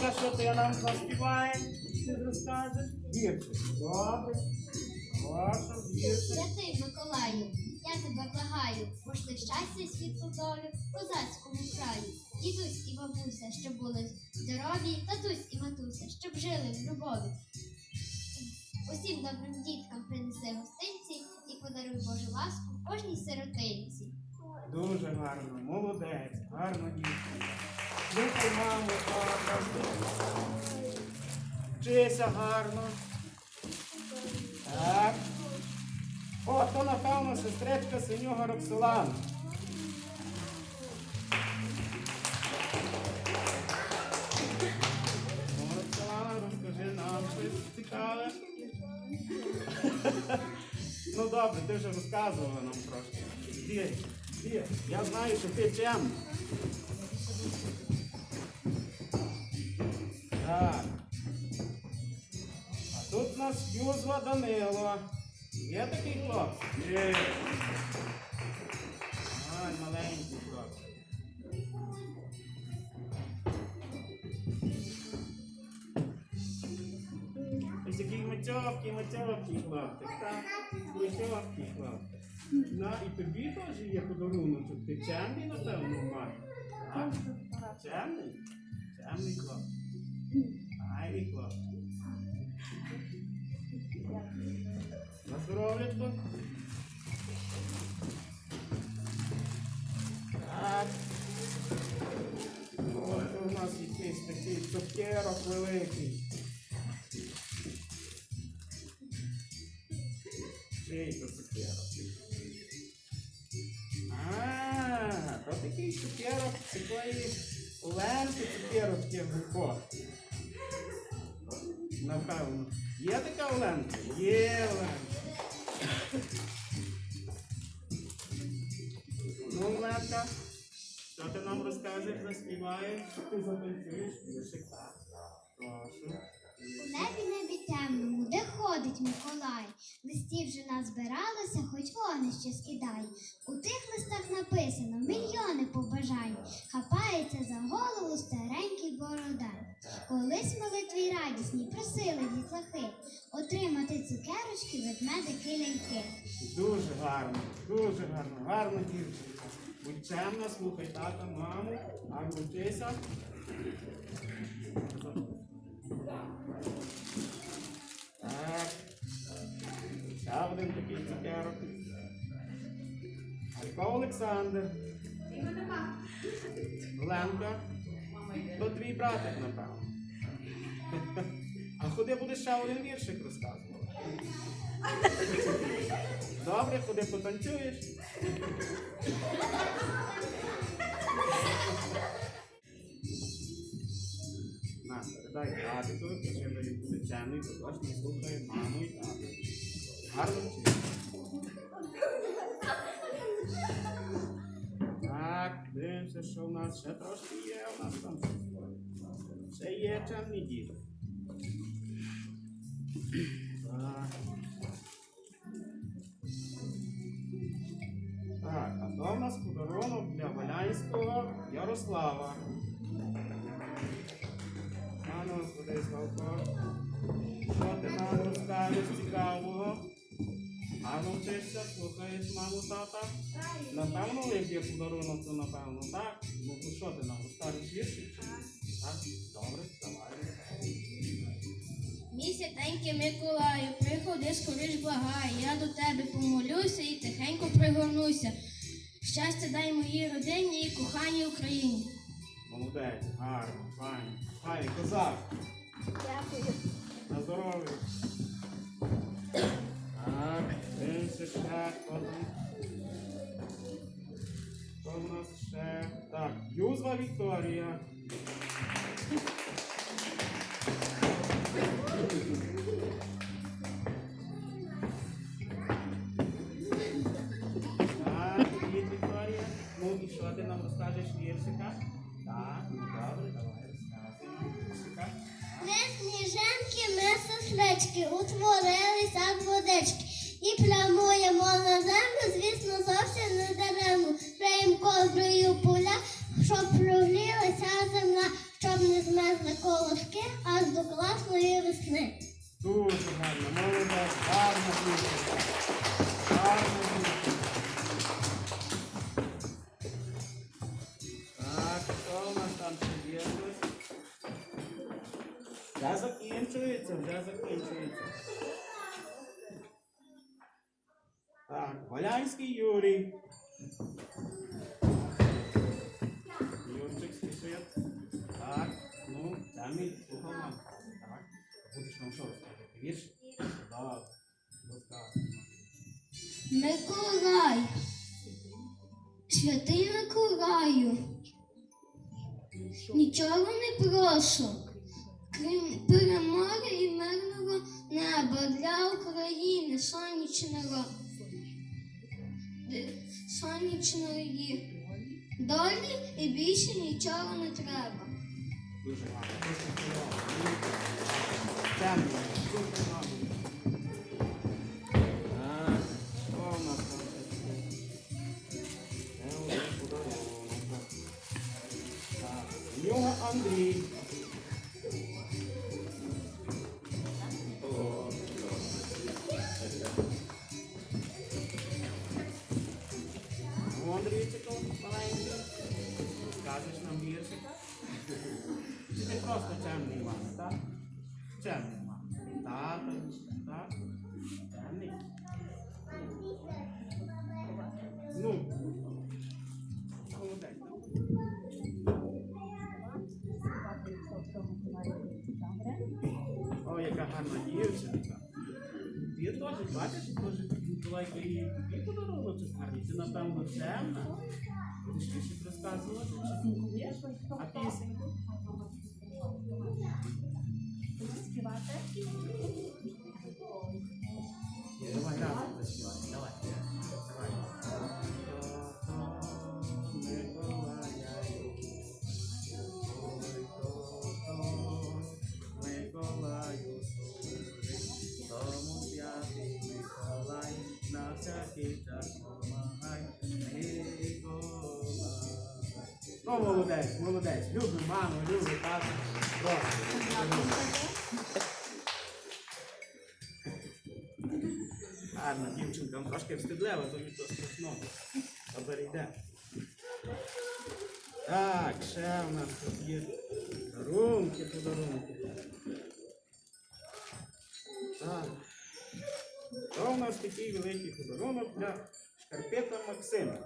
Танюша, що ти нам заспіваєш? Ти розкажеш? Віршик. Добре. Прошу, віршик. Святий Миколаю, я тебе благаю, пошли щастя і світлу долю в козацькому краю. Дідусь і бабуся, щоб були здорові, татусь і матуся, щоб жили в любові. Усім добрим діткам принеси гостинці і подаруй Божу ласку кожній сиротинці. Дуже гарно, молодець, гарно дівчинка. Слухай, маму, тата. Вчися гарно. Так. О, то, напевно, сестричка синього Роксолана. Роксолана, розкажи нам щось цікаве. Ну добре, ти вже розказувала нам трошки. Іди, іди. Я знаю, що ти чемна. Так. А тут у нас Юзва Данило. Є такий хлопець? Є. Ай, маленький хлопець. Ось такий мацьовкий, мацьовкий хлопчик, так? Мацьовкий хлопчик. На, і тобі теж є подарунок. Ти чемний, напевно, маєш? Так? Чемний? Чемний хлопчик. Айний хлопчик. На здоров'ячко. Так. Ось у нас якийсь такий цукерок великий. Чий У небі небі темному, де ходить Миколай, листів вже назбиралося, хоч вогнище скидай. У тих листах написано мільйони побажань, хапається за голову старенький бородай. Колись молитві радісні просили дітлахи отримати цукерочки ведмедики ляльки. Дуже гарно, дуже гарно, гарна дівчинка. Будь чемна, слухай тата, маму, гарно вчися. Так. Ще один такий цукерок. Алько Олександр. Ленка. То твій братик, напевно. А куди будеш ще один віршик розказувати? Добре, ходи потанцюєш. Кажи, що він буде чемний, то точно слухає маму і тату. Гарно вчись. Так, дивимося, що у нас ще трошки є, у нас там. Ще є чемні діти. Так. Так, а то в нас подарунок для Валянського Ярослава. Ану, куди Славко. Що ти нам розкажеш цікавого? Ану, вчишся, слухаєш маму, тата? Напевно, як є подарунок, то напевно, так? Ну, то що ти нам розкажеш вірші? Так? Добре, давай. Мій святенький Миколаю, приходи скоріш благай, я до тебе помолюся і тихенько пригорнуся. Щастя дай моїй родині і коханій Україні. Молодець, гарно, файно. Файний козак. Дякую. На здоров'я. Так, дивимося ще. Хто в нас ще? Так, Юзва Вікторія. Так, Вікторія. Ну і що ти нам розкажеш віршика? водички, утворили сад водички. І плямуємо на землю, звісно, зовсім не даремно. Преєм ковдрою поля, щоб прогрілася земля, щоб не змерзли колошки аж до класної весни. Дуже гарно, Так, Юрій. Юрчик спішить. Так, ну, самі слухав нам. Так, будеш нам що розказати? Вірш? Так, розказуй. Миколай. Святий Миколаю. Нічого не прошу. Крім перемоги і мирного неба для України, сонячного, сонячної долі і більше нічого не треба. Дуже гарно. О, яка гарна дівчинка. Ти теж бачиш, теж Миколайка і тобі подарунок гарний. Ти, напевно, темна. Будеш більше розказувати? чи ні? А пісеньку? Ну, молодець, молодець. Люблю маму, люблю тату. Гарна дівчинка, трошки встидлива, то нічого страшного. А перейде. Так, ще у нас тут є подарунки, подарунки. Так. То у нас такий великий подарунок для шкарпета Максима.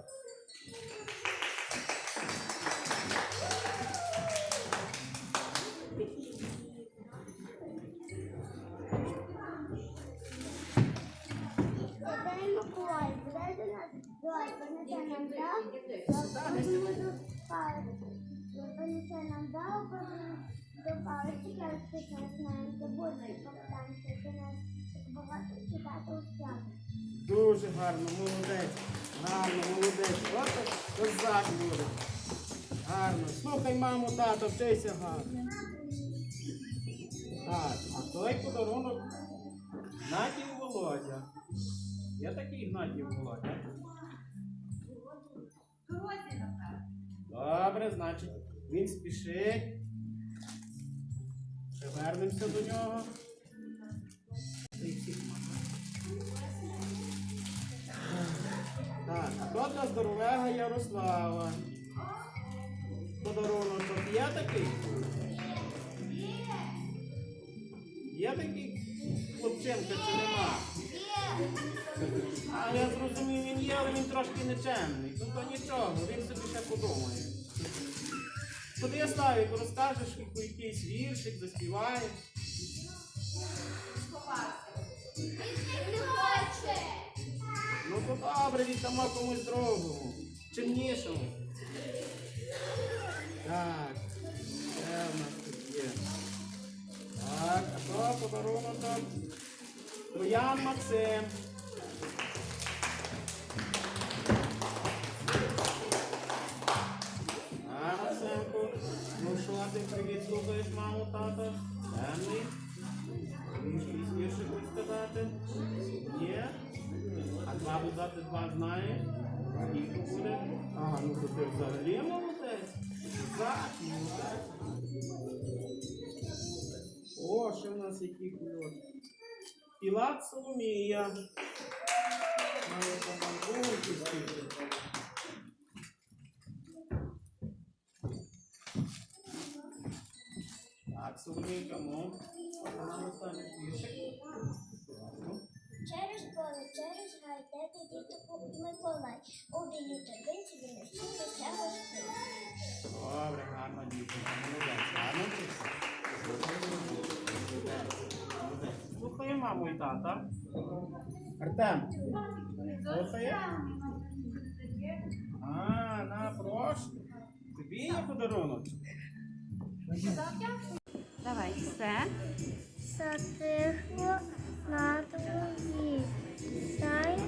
Дуже гарно, молодець. Гарно, молодець. От козак буде. Гарно. Слухай, маму, тато, вчися гарно. Так, а той подарунок Гнатів Володя. Є такий Гнатів Володя? Добре, значить, він спішить. Ще вернемося до нього. Так, а то для здорового Ярослава. Подарунок є такий? Є такий хлопчинка чи нема? А я зрозумів, він є, але він трошки нечемний. Ну то нічого, він собі ще подумає. Куди Славік, розкажеш якийсь віршик, заспіваєш? Ну то добре, віддамо комусь другому. Чимнішому. Так. Де в нас тут є? Так, а то подарунок там. Троян Максим. Привіт слухаєш маму, тата? Темний? Віршик хочеш сказати? Є? А два додати два знаєш? Скільки буде? Ага, ну то ти взагалі молодець. Так, молодець. О, ще в нас які Пілат Соломія. Має подарунки скільки. Ну. Ну. Через поле, через гай, де діток Миколай, у білій торбинці він несуть усе гостей. Добре, гарно дівчинка, молодець. Гарно вчишся. Слухає маму і тата. Артем, слухає? А, на, прошу. Тобі є подарунок? Давай, все. Затихло на дворі, сяє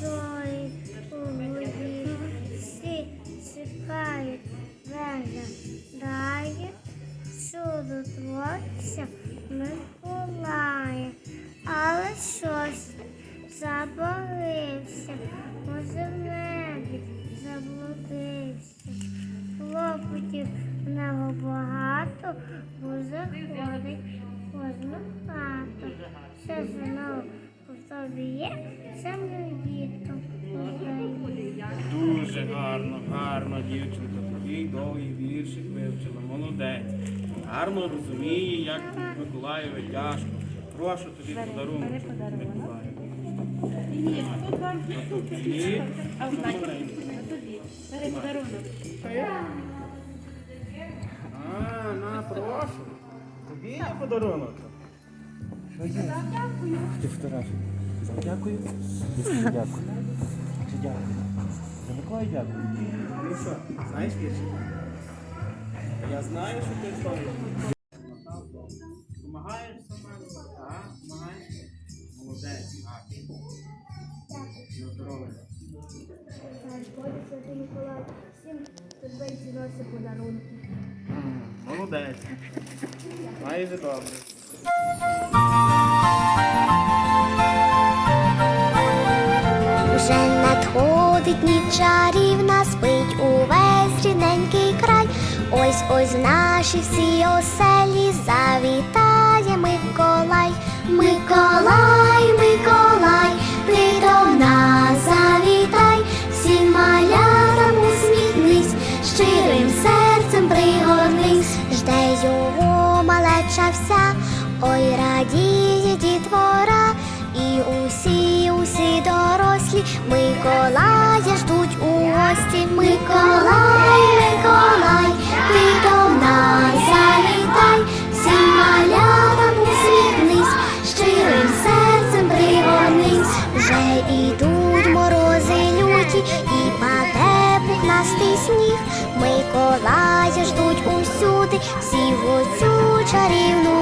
зорі у воді, всі чекають, виглядає, всюди творця Миколая, але щось забарився, може в небі заблудився. Землю подає. Дуже гарно, гарно, дівчинка. Такий довгий віршик вивчила. Молодець. Гарно розуміє, як Миколаєві тяжко. Прошу тобі подарунок. Ні, тут вам. А в знакі тобі. Бери подарунок. А, на, прошу. Тобі є подарунок. Ти фотографію. Дякую. Дякую. Чи дякую? За Миколаю дякую. Ну знаєш? Я знаю, що ти знаєш. Ось в наші всі оселі завітає Миколай. Миколай, Миколай, ти до нас завітай, всім малятам усміхнись, щирим серцем пригорнись, жде його малеча вся, ой радіє дітвора. І усі, усі дорослі Миколая ждуть у гості. Миколай, Миколай, ти завітай, всім малятам усміхнись, щирим серцем пригорнись. Вже ідуть морози люті і паде пухнастий сніг. Миколая ждуть усюди, всі в оцю чарівну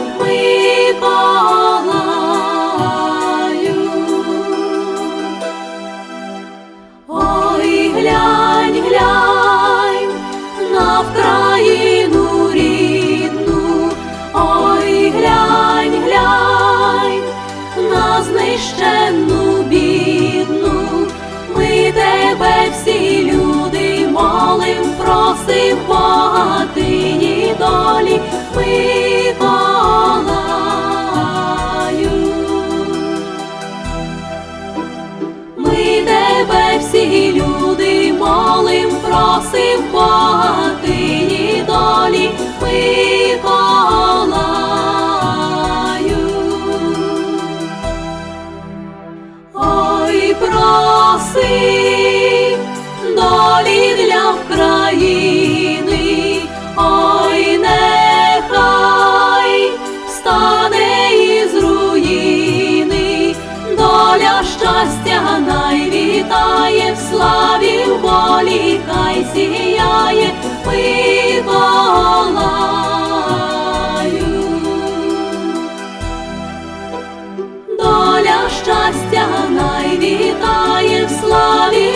Emanuel. Проси долі для України, ой, нехай встане із руїни, доля щастя найвітає, в славі в волі хай сіяє Щастя в славі